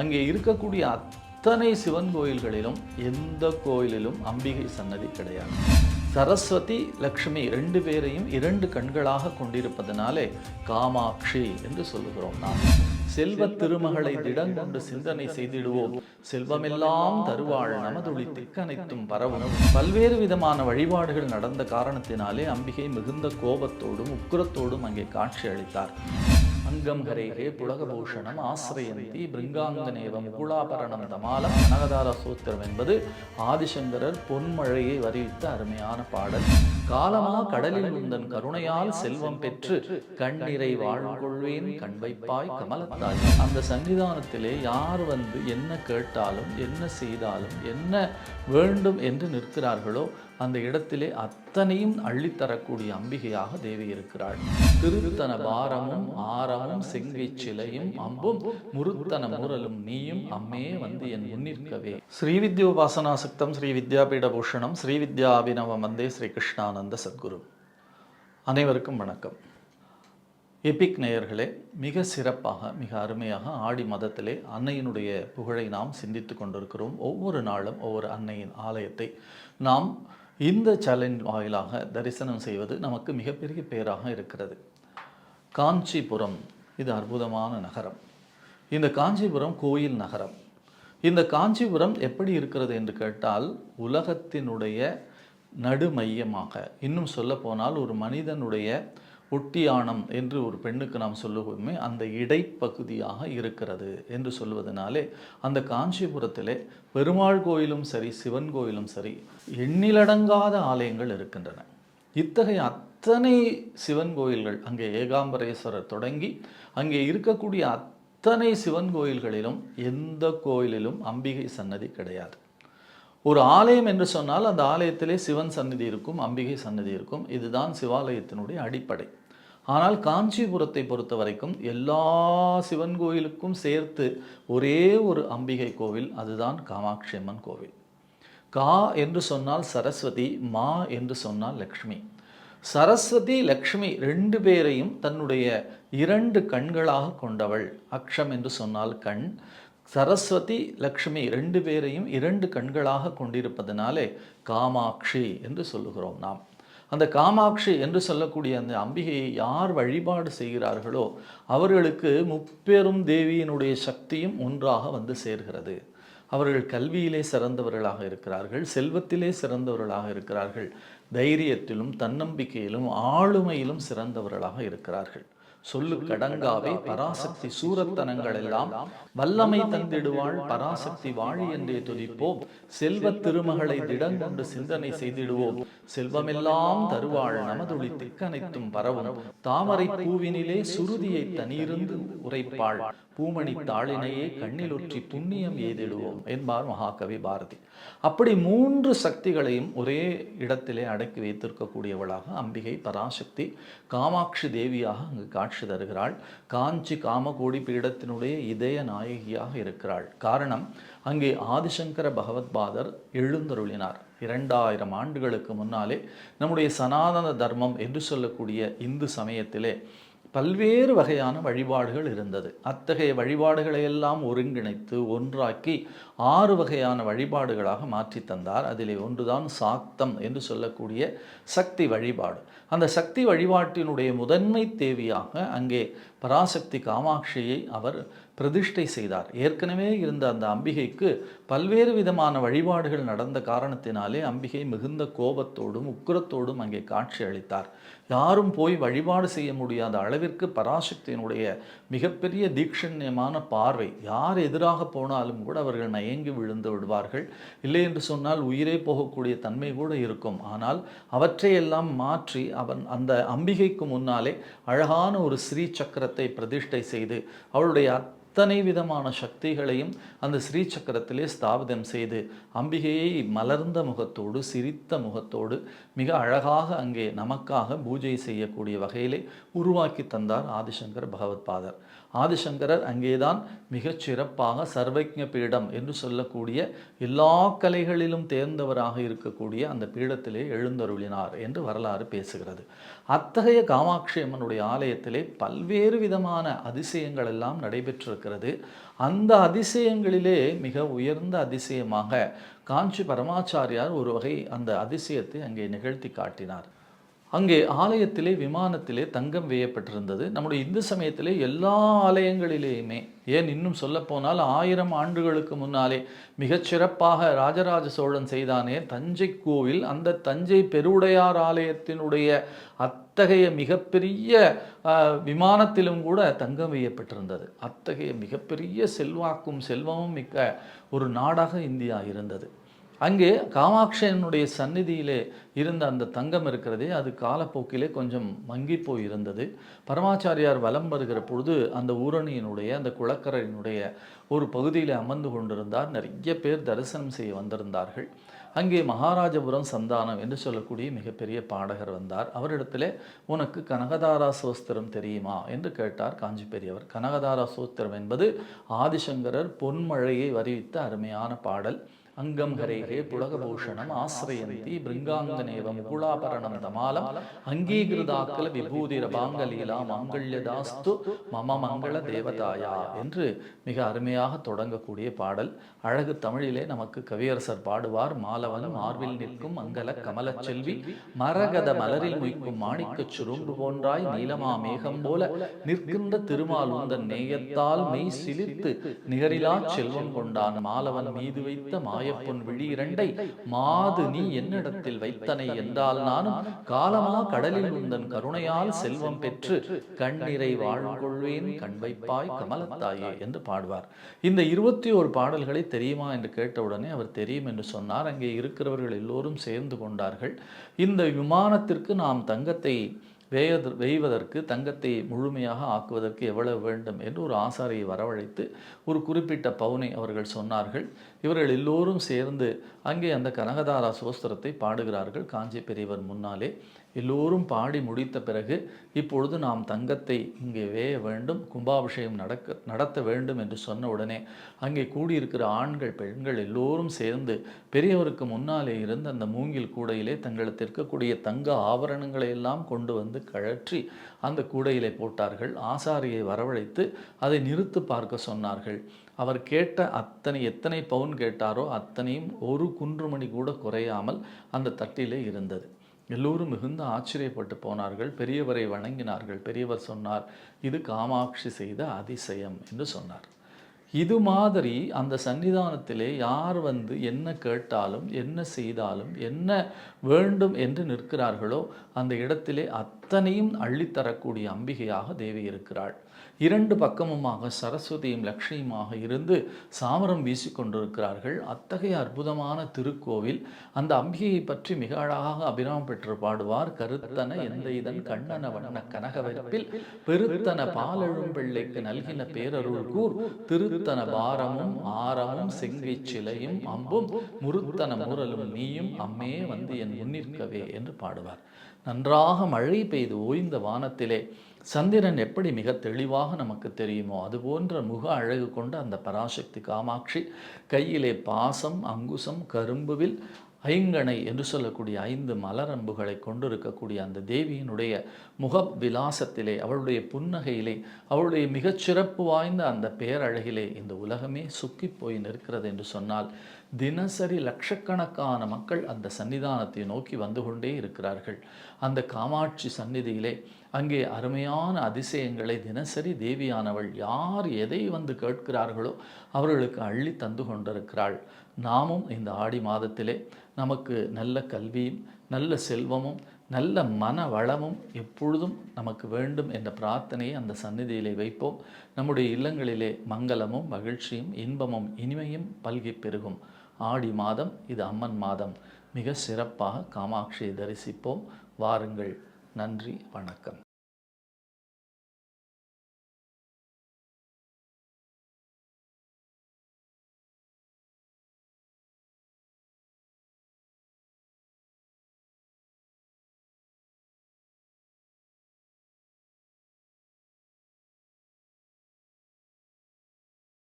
அங்கே இருக்கக்கூடிய அத்தனை சிவன் கோயில்களிலும் எந்த கோயிலிலும் அம்பிகை சன்னதி கிடையாது. சரஸ்வதி லக்ஷ்மி ரெண்டு பேரையும் இரண்டு கண்களாக கொண்டிருப்பதனாலே காமாட்சி என்று சொல்லுகிறோம் நாம். செல்வ திருமகளை திடங்கொண்டு சிந்தனை செய்திடுவோம். செல்வமெல்லாம் தருவாள் நமதுளி திக்கனைத்தும் பரவும். பல்வேறு விதமான வழிபாடுகள் நடந்த காரணத்தினாலே அம்பிகை மிகுந்த கோபத்தோடும் உக்கிரத்தோடும் அங்கே காட்சி அளித்தார். அங்கம் ஹரேகே புலகபூஷணம் ஆசிரயந்தி பிருங்காங்கநேவம் குலாபரணம் தமாலம் அனகதார சூத்திரம் என்பது ஆதிசங்கரர் பொன்மழையை வரிவித்த அருமையான பாடல். காலமா கடலில் உந்தன் கருணையால் செல்வம் பெற்று கண்ணீரை வாழ்கொள்வேன் கண் வைப்பாய் கமலத்தாய். அந்த சன்னிதானத்திலே யார் வந்து என்ன கேட்டாலும் என்ன செய்தாலும் என்ன வேண்டும் என்று நிற்கிறார்களோ அந்த இடத்திலே அத்தனையும் அள்ளித்தரக்கூடிய அம்பிகையாக தேவி இருக்கிறாள். திருத்தன பாரமும் ஆரமும் செங்கை சிலையும் அம்பும் முருத்தன முரலும் நீயும் அம்மே வந்து என் முன்னிற்கவே. ஸ்ரீ வித்யோபாசனா சக்தம் ஸ்ரீ வித்யாபீட பூஷணம் ஸ்ரீ வித்யா அபிநவ வந்தே ஸ்ரீ கிருஷ்ணானந்த சத்குரு. அனைவருக்கும் வணக்கம். எபிக் நேயர்களே மிக சிறப்பாக மிக அருமையாக ஆடி மதத்திலே அன்னையினுடைய புகழை நாம் சிந்தித்து கொண்டிருக்கிறோம். ஒவ்வொரு நாளும் ஒவ்வொரு அன்னையின் ஆலயத்தை நாம் இந்த சேலஞ்ச் வாயிலாக தரிசனம் செய்வது நமக்கு மிகப்பெரிய பேராக இருக்கிறது. காஞ்சிபுரம் இது அற்புதமான நகரம். இந்த காஞ்சிபுரம் கோயில் நகரம். இந்த காஞ்சிபுரம் எப்படி இருக்கிறது என்று கேட்டால் உலகத்தினுடைய நடுமையமாக. இன்னும் சொல்ல போனால் ஒரு மனிதனுடைய ஒட்டியானம் என்று ஒரு பெண்ணுக்கு நாம் சொல்லுவோமே அந்த இடைப்பகுதியாக இருக்கிறது என்று சொல்வதனாலே அந்த காஞ்சிபுரத்திலே பெருமாள் கோயிலும் சரி சிவன் கோயிலும் சரி எண்ணிலடங்காத ஆலயங்கள் இருக்கின்றன. இத்தகைய அத்தனை சிவன் கோயில்கள் அங்கே ஏகாம்பரேஸ்வரர் தொடங்கி அங்கே இருக்கக்கூடிய அத்தனை சிவன் கோயில்களிலும் எந்த கோயிலிலும் அம்பிகை சன்னதி கிடையாது. ஒரு ஆலயம் என்று சொன்னால் அந்த ஆலயத்திலே சிவன் சன்னதி இருக்கும் அம்பிகை சன்னதி இருக்கும். இதுதான் சிவாலயத்தினுடைய அடிப்படை. ஆனால் காஞ்சிபுரத்தை பொறுத்த வரைக்கும் எல்லா சிவன் கோயிலுக்கும் சேர்த்து ஒரே ஒரு அம்பிகை கோவில் அதுதான் காமாட்சி அம்மன் கோவில். கா என்று சொன்னால் சரஸ்வதி மா என்று சொன்னால் லக்ஷ்மி. சரஸ்வதி லக்ஷ்மி ரெண்டு பேரையும் தன்னுடைய இரண்டு கண்களாக கொண்டவள். அக்ஷம் என்று சொன்னால் கண் சரஸ்வதி லக்ஷ்மி ரெண்டு பேரையும் இரண்டு கண்களாக கொண்டிருப்பதனாலே காமாட்சி என்று சொல்லுகிறோம் நாம். அந்த காமாட்சி என்று சொல்லக்கூடிய அந்த அம்பிகையை யார் வழிபாடு செய்கிறார்களோ அவர்களுக்கு முப்பெரும் தேவியினுடைய சக்தியும் ஒன்றாக வந்து சேர்கிறது. அவர்கள் கல்வியிலே சிறந்தவர்களாக இருக்கிறார்கள் செல்வத்திலே சிறந்தவர்களாக இருக்கிறார்கள் தைரியத்திலும் தன்னம்பிக்கையிலும் ஆளுமையிலும் சிறந்தவர்களாக இருக்கிறார்கள். சொல்லு கடங்காவே பராசக்தி சூரத்தனங்கள் எல்லாம் வல்லமை தந்திடுவாள் பராசக்தி வாழி என்றே துதிப்போம். செல்வ திருமகளை திடங்கொண்டு சிந்தனை செய்திடுவோம். செல்வமெல்லாம் தருவாள். நமதுளி திக்கனைத்தும் பரவும். தாமரை பூவினிலே சுருதியை தனியிருந்து உரைப்பாள். பூமணி தாளினையே கண்ணிலொற்றி புண்ணியம் எய்திடுவோம் என்பார் மகாகவி பாரதி. அப்படி மூன்று சக்திகளையும் ஒரே இடத்திலே அடக்கி வைத்திருக்கக்கூடியவளாக அம்பிகை பராசக்தி காமாட்சி தேவியாக அங்கு காட்சி தருகிறாள். காஞ்சி காமகோடி பீடத்தினுடைய இதய நாயகியாக இருக்கிறாள். காரணம் அங்கே ஆதிசங்கர பகவத்பாதர் எழுந்தருளினார். இரண்டாயிரம் ஆண்டுகளுக்கு முன்னாலே நம்முடைய சனாதன தர்மம் என்று சொல்லக்கூடிய இந்து சமயத்திலே பல்வேறு வகையான வழிபாடுகள் இருந்தது. அத்தகைய வழிபாடுகளை எல்லாம் ஒருங்கிணைத்து ஒன்றாக்கி ஆறு வகையான வழிபாடுகளாக மாற்றி தந்தார். அதிலே ஒன்றுதான் சாக்தம் என்று சொல்லக்கூடிய சக்தி வழிபாடு. அந்த சக்தி வழிபாட்டினுடைய முதன்மை தேவியாக அங்கே பராசக்தி காமாட்சியை அவர் பிரதிஷ்டை செய்தார். ஏற்கனவே இருந்த அந்த அம்பிகைக்கு பல்வேறு விதமான வழிபாடுகள் நடந்த காரணத்தினாலே அம்பிகை மிகுந்த கோபத்தோடும் உக்கிரத்தோடும் அங்கே காட்சி அளித்தார். யாரும் போய் வழிபாடு செய்ய முடியாத அளவிற்கு பராசக்தியினுடைய மிகப்பெரிய தீட்சண்யமான பார்வை யார் எதிராக போனாலும் கூட அவர்கள் மயங்கி விழுந்து விடுவார்கள். இல்லை என்று சொன்னால் உயிரே போகக்கூடிய தன்மை கூட இருக்கும். ஆனால் அவற்றையெல்லாம் மாற்றி அவன் அந்த அம்பிகைக்கு முன்னாலே அழகான ஒரு ஸ்ரீ சக்கர சக்கரத்தை பிரதிஷ்டை செய்து அவளுடைய அத்தனை விதமான சக்திகளையும் அந்த ஸ்ரீ சக்கரத்திலே ஸ்தாபிதம் செய்து அம்பிகையை மலர்ந்த முகத்தோடு சிரித்த முகத்தோடு மிக அழகாக அங்கே நமக்காக பூஜை செய்யக்கூடிய வகையிலே உருவாக்கி தந்தார் ஆதிசங்கர் பகவத்பாதர் ஆதிசங்கரர் அங்கேதான் மிகச் சிறப்பாக சர்வஜ பீடம் என்று சொல்லக்கூடிய எல்லா கலைகளிலும் தேர்ந்தவராக இருக்கக்கூடிய அந்த பீடத்திலே எழுந்தருளினார் என்று வரலாறு பேசுகிறது. அத்தகைய காமாட்சி அம்மனுடைய ஆலயத்திலே பல்வேறு விதமான அதிசயங்கள் எல்லாம் நடைபெற்றிருக்கிறது. அந்த அதிசயங்களிலே மிக உயர்ந்த அதிசயமாக காஞ்சி பரமாச்சாரியார் ஒரு வகை அந்த அதிசயத்தை அங்கே நிகழ்த்தி காட்டினார். அங்கே ஆலயத்திலே விமானத்திலே தங்கம் வேயப்பட்டிருந்தது. நம்முடைய இந்து சமயத்திலே எல்லா ஆலயங்களிலேயுமே ஏன் இன்னும் சொல்லப்போனால் ஆயிரம் ஆண்டுகளுக்கு முன்னாலே மிகச்சிறப்பாக ராஜராஜ சோழன் செய்தானே தஞ்சை கோவில் அந்த தஞ்சை பெருவுடையார் ஆலயத்தினுடைய அத்தகைய மிகப்பெரிய விமானத்திலும் கூட தங்கம் வையப்பட்டிருந்தது. அத்தகைய மிகப்பெரிய செல்வாக்கும் செல்வமும் மிக்க ஒரு நாடாக இந்தியா இருந்தது. அங்கே காமாட்சியனுடைய சந்நிதியிலே இருந்த அந்த தங்கம் இருக்கிறதே அது காலப்போக்கிலே கொஞ்சம் மங்கி போய் இருந்தது பரமாச்சாரியார் வலம் வருகிற பொழுது அந்த ஊரணியினுடைய அந்த குளக்கரையினுடைய ஒரு பகுதியில் அமர்ந்து கொண்டிருந்தார். நிறைய பேர் தரிசனம் செய்ய வந்திருந்தார்கள். அங்கே மகாராஜபுரம் சந்தானம் என்று சொல்லக்கூடிய மிகப்பெரிய பாடகர் வந்தார். அவரிடத்தில் உனக்கு கனகதாரா சோஸ்திரம் தெரியுமா? என்று கேட்டார் காஞ்சி பெரியவர் கனகதாரா சோஸ்திரம் என்பது ஆதிசங்கரர் பொன்மழையை வரிவித்த அருமையான பாடல். அங்கம் ஹரேகே புலகபூஷணம் ஆசிரயந்தி பிருங்காங்கநேவம் குலாபரணம் தமாலம் அங்கீகிருதாக்கல விபூதி பாங்கலீலா மாங்கல்யதாஸ்து மம மங்கள தேவதாயா என்று மிக அருமையாக தொடங்கக்கூடிய பாடல். அழகு தமிழிலே நமக்கு கவியரசர் பாடுவார். மாலவன் மார்பில் நிற்கும் மங்கள கமல செல்வி மரகத மலரில் முய்க்கும் மாணிக்க சுரும்பு போன்றாய் நீலமா மேகம் போல நிற்கின்ற திருமால் உந்தன் நேயத்தால் மெய் சிலித்து நிகரிலா செல்வம் கொண்டான் மாலவன் மீது வைத்த மாய மாயப்பொன் விழி இரண்டை மாது நீ என்னிடத்தில் வைத்தனை என்றால் நானும் காலமா கடலில் உந்தன் கருணையால் செல்வம் பெற்று கண்ணீரை வாழ்கொள்வேன் கண் வைப்பாய் கமலத்தாயே என்று பாடுவார். இந்த இருபத்தி ஓரு பாடல்களை தெரியுமா என்று கேட்டவுடனே அவர் தெரியும் என்று சொன்னார். அங்கே இருக்கிறவர்கள் எல்லோரும் சேர்ந்து கொண்டார்கள். இந்த விமானத்திற்கு நாம் தங்கத்தை வேயது வெய்வதற்கு தங்கத்தை முழுமையாக ஆக்குவதற்கு எவ்வளவு வேண்டும் என்று ஒரு ஆசாரியை வரவழைத்து ஒரு குறிப்பிட்ட பவுனை அவர்கள் சொன்னார்கள். இவர்கள் எல்லோரும் சேர்ந்து அங்கே அந்த கனகதாரா சோஸ்திரத்தை பாடுகிறார்கள். காஞ்சி பெரியவர் முன்னாலே எல்லோரும் பாடி முடித்த பிறகு இப்பொழுது நாம் தங்கத்தை இங்கே வேய வேண்டும் கும்பாபிஷேகம் நடக்க நடத்த வேண்டும் என்று சொன்ன உடனே அங்கே கூடியிருக்கிற ஆண்கள் பெண்கள் எல்லோரும் சேர்ந்து பெரியவருக்கு முன்னாலே இருந்து அந்த மூங்கில் கூடையிலே தங்களுக்கு இருக்கக்கூடிய தங்க ஆபரணங்களை எல்லாம் கொண்டு வந்து கழற்றி அந்த கூடையிலே போட்டார்கள். ஆசாரியை வரவழைத்து அதை நிறுத்து பார்க்க சொன்னார்கள். அவர் கேட்ட அத்தனை எத்தனை பவுன் கேட்டாரோ அத்தனையும் ஒரு குன்றுமணி கூட குறையாமல் அந்த தட்டிலே இருந்தது. எல்லோரும் மிகுந்த ஆச்சரியப்பட்டு போனார்கள். பெரியவரை வணங்கினார்கள். பெரியவர் சொன்னார் இது காமாட்சி செய்த அதிசயம் என்று சொன்னார். இது மாதிரி அந்த சன்னிதானத்திலே யார் வந்து என்ன கேட்டாலும் என்ன செய்தாலும் என்ன வேண்டும் என்று நிற்கிறார்களோ அந்த இடத்திலே அத் அத்தனையும் அள்ளித்தரக்கூடிய அம்பிகையாக தேவி இருக்கிறாள். இரண்டு பக்கமுமாக சரஸ்வதியும் லக்ஷ்மியுமாக இருந்து சாமரம் வீசிக்கொண்டிருக்கிறார்கள். அத்தகைய அற்புதமான திருக்கோவில் அந்த அம்பிகையை பற்றி மிக அழகாக அபிராமம் பெற்று பாடுவார். கருத்தன எந்த இதன் கண்ணன வண்ண கனகவரப்பில் பெருத்தன பாலெழும் பிள்ளைக்கு நல்கின பேரருள் கூர். திருத்தன பாரமும் ஆரமும் செங்கை சிலையும் அம்பும் முருத்தன முரலும் நீயும் அம்மே வந்து என் முன்னிற்கவே என்று பாடுவார். நன்றாக மழை பெய்து ஓய்ந்த வானத்திலே சந்திரன் எப்படி மிக தெளிவாக நமக்கு தெரியுமோ அதுபோன்ற முக அழகு கொண்ட அந்த பராசக்தி காமாட்சி கையிலே பாசம் அங்குசம் கரும்புவில் ஐங்கணை என்று சொல்லக்கூடிய ஐந்து மலரம்புகளை கொண்டிருக்கக்கூடிய அந்த தேவியினுடைய முக விலாசத்திலே அவளுடைய புன்னகையிலே அவளுடைய மிகச்சிறப்பு வாய்ந்த அந்த பேரழகிலே இந்த உலகமே சுக்கி போய் நிற்கிறது என்று சொன்னால் தினசரி லட்சக்கணக்கான மக்கள் அந்த சன்னிதானத்தை நோக்கி வந்து கொண்டே இருக்கிறார்கள். அந்த காமாட்சி சந்நிதியிலே அங்கே அருமையான அதிசயங்களை தினசரி தேவியானவள் யார் எதை வந்து கேட்கிறார்களோ அவர்களுக்கு அள்ளி தந்து கொண்டிருக்கிறாள். நாமும் இந்த ஆடி மாதத்திலே நமக்கு நல்ல கல்வியும் நல்ல செல்வமும் நல்ல மன வளமும் எப்பொழுதும் நமக்கு வேண்டும் என்ற பிரார்த்தனையை அந்த சந்நிதியிலே வைப்போம். நம்முடைய இல்லங்களிலே மங்களமும் மகிழ்ச்சியும் இன்பமும் இனிமையும் பல்கி பெருகும். ஆடி மாதம் இது அம்மன் மாதம். மிக சிறப்பாக காமாட்சியை தரிசிப்போம். வாருங்கள். நன்றி வணக்கம்.